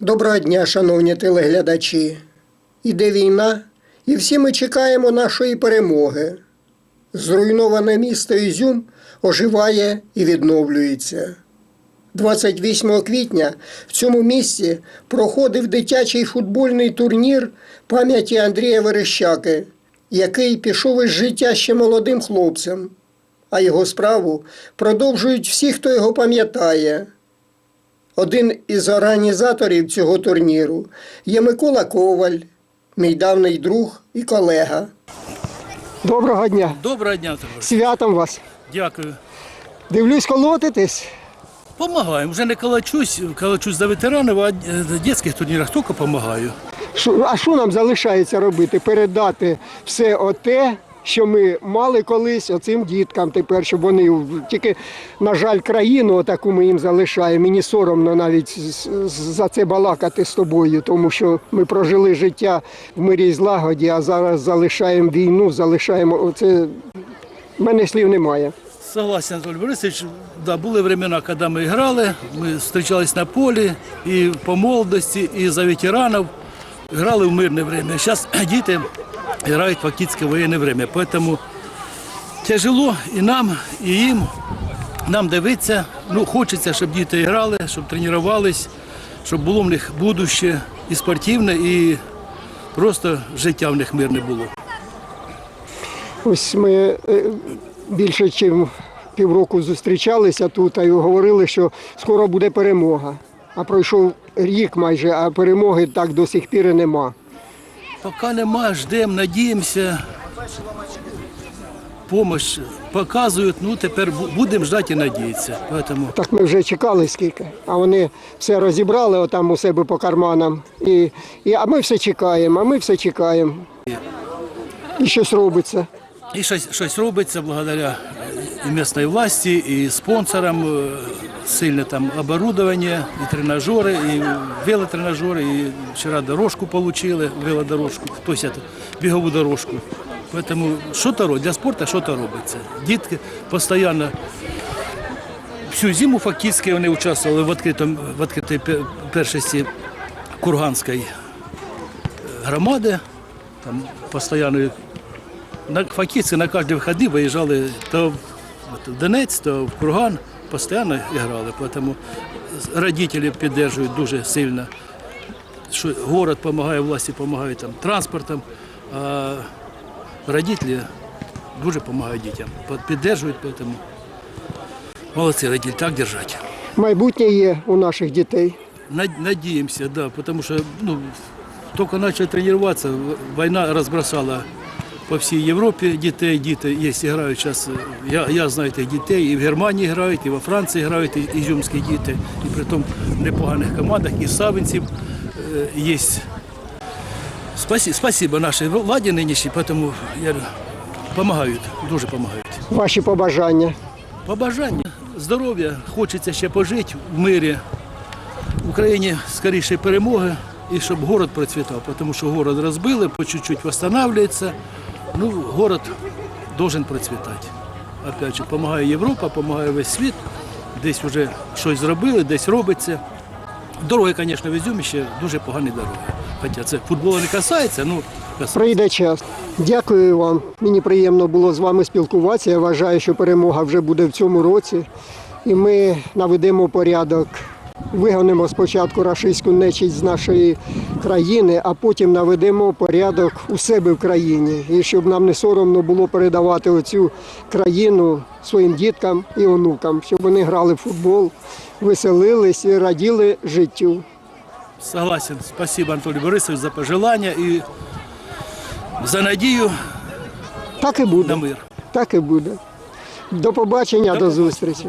Доброго дня, шановні телеглядачі. Іде війна, і всі ми чекаємо нашої перемоги. Зруйноване місто Ізюм оживає і відновлюється. 28 квітня в цьому місті проходив дитячий футбольний турнір пам'яті Андрія Верещаки, який пішов із життя ще молодим хлопцем, а його справу продовжують всі, хто його пам'ятає. Один із організаторів цього турніру є Микола Коваль, мій давній друг і колега. Доброго дня! Доброго дня, товариш. Святом вас! Дякую. Дивлюсь, колотитесь. Помагаємо. Вже не калачусь, калачусь за ветеранів, а в дитячих турнірах тільки допомагаю. Шо- а що нам залишається робити? Передати все оте, що ми мали колись оцим діткам тепер, щоб вони тільки, на жаль, країну таку ми їм залишаємо. Мені соромно навіть за це балакати з тобою, тому що ми прожили життя в мирі і злагоді, а зараз залишаємо війну, залишаємо оце. В мене слів немає. Согласен, Анатолій Борисович, да, були времена, коли ми грали, ми зустрічались на полі і по молодості, і за ветеранів. Грали в мирне время. Зараз діти фактично в воєнне время. Тому тяжело і нам, і їм. Нам дивитися, ну, хочеться, щоб діти грали, щоб тренувались, щоб було в них будуще і спортивне, і просто життя в них мирне було. Ось ми е, більше ніж півроку зустрічалися тут і говорили, що скоро буде перемога. А пройшов рік майже, а перемоги так до сих пір і нема. Поки нема, ждемо, надіємося. Помощь показують, ну тепер будемо ждати і надіятися. Поэтому Так ми вже чекали скільки, а вони все розібрали отам у себе по карманам. І, і, а ми все чекаємо, а ми все чекаємо. І щось робиться. і щось, щось робиться благодаря і місцевій власті, і спонсорам, е, сильне там оборудовання, і тренажери, і велотренажери, і вчора дорожку отримали, велодорожку, хтось це, бігову дорожку. Поэтому що то робить, для спорту що то робиться. Дітки постійно всю зиму фактично вони участвували в відкритому в відкритій першості Курганської громади. Там постійно на фактично на кожні вихідні виїжджали то в Донець, то в Курган, постійно грали. Тому родителі підтримують дуже сильно. Що город допомагає, власті допомагають там, транспортом, а родителі дуже допомагають дітям. Підтримують, тому молодці родителі, так держать. Майбутнє є у наших дітей. Над- Надеемся, да, потому что ну, только начали тренироваться, в- война разбросала по всій Європі дітей, діти є, грають зараз, я, я знаю тих дітей, і в Германії грають, і во Франції грають і- ізюмські діти, і при тому в непоганих командах, і савинців е, є. Спасибо, спасибо нашій владі нинішній, тому я допомагають, дуже допомагають. Ваші побажання. Побажання здоров'я, хочеться ще пожити в мирі. В Україні скоріше перемоги і щоб город процвітав, тому що город розбили, по чуть-чуть відновлюється. Ну, город должен процвітати. Опять же, допомагає Європа, допомагає весь світ. Десь вже щось зробили, десь робиться. Дороги, звісно, в Ізюмі дуже погані дороги. Хоча це футболу не касається, ну. Прийде час. Дякую вам. Мені приємно було з вами спілкуватися. Я вважаю, що перемога вже буде в цьому році. І ми наведемо порядок. Вигонимо спочатку рашистську нечість з нашої країни, а потім наведемо порядок у себе в країні. І щоб нам не соромно було передавати оцю країну своїм діткам і онукам, щоб вони грали в футбол, веселились і раділи життю. Согласен. Спасибо, Анатолій Борисович, за пожелання і за надію Так і буде. на мир. Так і буде. До побачення, до зустрічі.